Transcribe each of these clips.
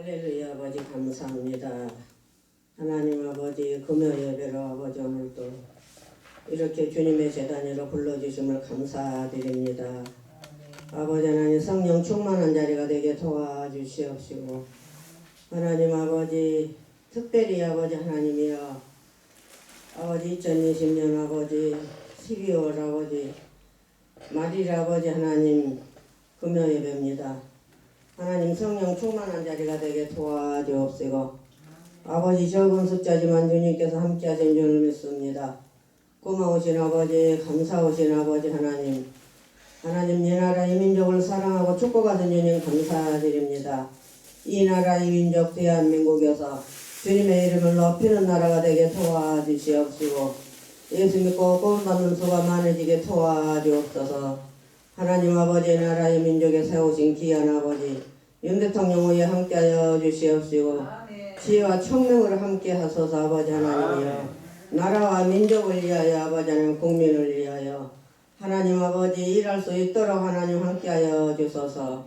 할렐루야 아버지 감사합니다. 하나님 아버지 금요 예배로 아버지 오늘도 이렇게 주님의 재단으로 불러주심을 감사드립니다. 아버지 하나님 성령 충만한 자리가 되게 도와주시옵시고 하나님 아버지 특별히 아버지 하나님이여 아버지 2020년 아버지 12월 아버지 말일 아버지 하나님 금요 예배입니다. 하나님 성령 충만한 자리가 되게 도와주옵시고 아버지 적은 숫자지만 주님께서 함께하신 줄을 믿습니다. 고마우신 아버지 감사하신 아버지 하나님 하나님 이 나라 이 민족을 사랑하고 축복하신 주님 감사드립니다. 이 나라 이 민족 대한민국에서 주님의 이름을 높이는 나라가 되게 도와주시옵시고 예수 믿고 구원받는 수가 많아지게 도와주옵소서 하나님 아버지 나라 이 민족에 세우신 귀한 아버지 윤 대통령 후에 함께하여 주시옵시고 지혜와 청명을 함께 하소서 아버지 하나님이여. 나라와 민족을 위하여 아버지 하나님 국민을 위하여 하나님 아버지 일할 수 있도록 하나님 함께하여 주소서.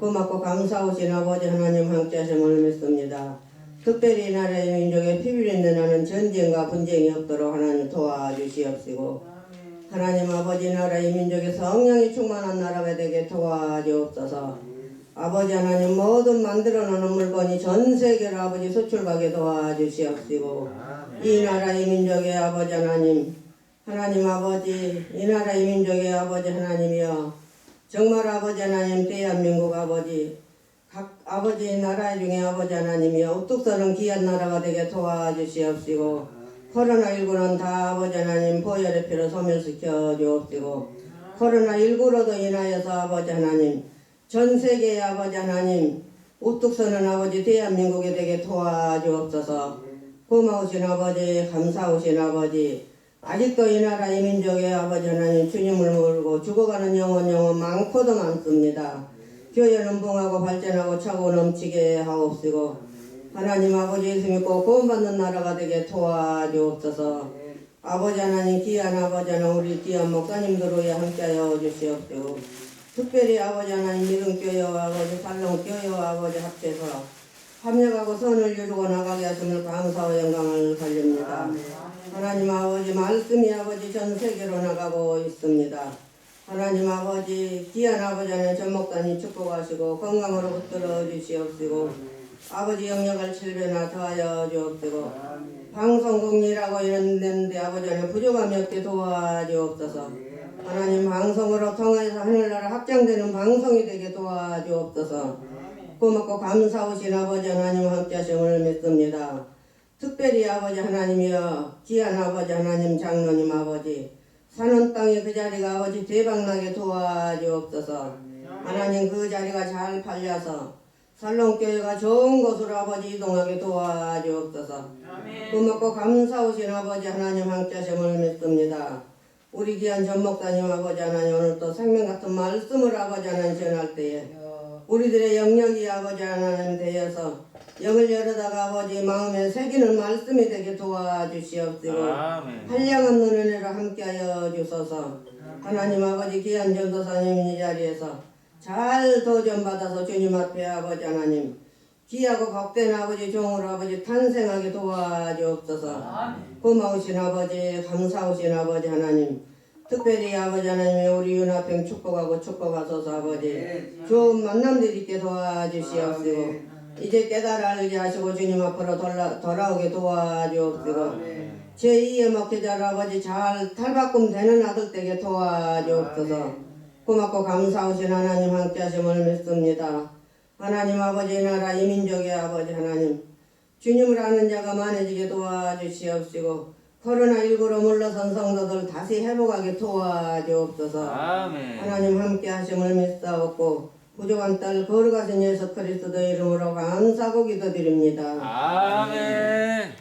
고맙고 감사하신 아버지 하나님 함께하심을 믿습니다. 특별히 이 나라의 민족에 피비린내 나는 전쟁과 분쟁이 없도록 하나님 도와주시옵시고 하나님 아버지 나라의 민족의 성령이 충만한 나라가 되게 도와주옵소서. 아버지 하나님 모든 만들어 놓은 물건이 전 세계로 아버지 수출가게 도와주시옵시고 이 나라의 민족의 아버지 하나님 하나님 아버지 이 나라의 민족의 아버지 하나님이여 정말 아버지 하나님 대한민국 아버지 각 아버지 나라 중에 아버지 하나님이여 우뚝 서는 귀한 나라가 되게 도와주시옵시고 코로나19는 다 아버지 하나님 보혈의 피로 소멸시켜 주옵시고 코로나19로도 인하여서 아버지 하나님 전 세계의 아버지 하나님 우뚝 서는 아버지 대한민국에 되게 도와주옵소서. 고마우신 아버지 감사하신 아버지 아직도 이 나라 이 민족의 아버지 하나님 주님을 모르고 죽어가는 영혼 영혼 많고도 많습니다. 교회는 붕하고 발전하고 차고 넘치게 하옵시고 하나님 아버지 예수 믿고 구원받는 나라가 되게 도와주옵소서 아버지 하나님 귀한 아버지 하나님 우리 귀한 목사님들 위에 함께하여 주시옵시고 특별히 아버지 하나님 믿음교회와 아버지 살롱교회와 아버지 합쳐서 합력하고 선을 이루고 나가게 하심을 감사와 영광을 돌립니다. 하나님 아버지 말씀이 아버지 전 세계로 나가고 있습니다. 하나님 아버지 귀한 아버지 하나님 전 목사님 축복하시고 건강으로 붙들어 주시옵시고 아버지 영역을 칠배나 더하여 주옵시고 방송국이라고 이랬는데 아버지 하나님 부족함이 없게 도와주옵소서 하나님 방송으로 통해서 하늘나라 확장되는 방송이 되게 도와주옵소서 고맙고 감사하신 아버지 하나님 함께 하심을 믿습니다. 특별히 아버지 하나님이여 귀한 아버지 하나님 장로님 아버지 사는 땅의 그 자리가 아버지 대박나게 도와주옵소서 하나님 그 자리가 잘 팔려서 살롱교회가 좋은 곳으로 아버지 이동하게 도와주옵소서. 고맙고 감사하신 아버지 하나님 함께 하심을 믿습니다. 우리 귀한 전목사님 아버지 하나님 오늘 또 생명 같은 말씀을 아버지 하나님 전할 때에 우리들의 영역이 아버지 하나님 되어서 영을 열어다가 아버지 마음에 새기는 말씀이 되게 도와주시옵시고 아멘. 한량한 눈은혜로 함께하여 주소서. 하나님 아버지 귀한 전도사님 이 자리에서 잘 도전받아서 주님 앞에 아버지 하나님 귀하고 복된 아버지 종으로 아버지 탄생하게 도와주옵소서. 고마우신 아버지 감사하신 아버지 하나님 특별히 아버지 하나님의 우리 윤합행 축복하고 축복하소서 아버지. 좋은 만남들 있게 도와주시옵시고 이제 깨달아 알게 하시고 주님 앞으로 돌아, 돌아오게 도와주옵시고 제2의 목회자로 아버지 잘 탈바꿈 되는 아들 되게 도와주옵소서 고맙고 감사하신 하나님 함께 하심을 믿습니다 하나님 아버지 나라 이민족의 아버지 하나님 주님을 아는 자가 많아지게 도와주시옵시고 코로나19로 물러선 성도들 다시 회복하게 도와주옵소서 아멘. 하나님 함께 하심을 믿사옵고 부족한 딸 거룩하신 예수 그리스도 이름으로 감사하고 기도드립니다 아멘.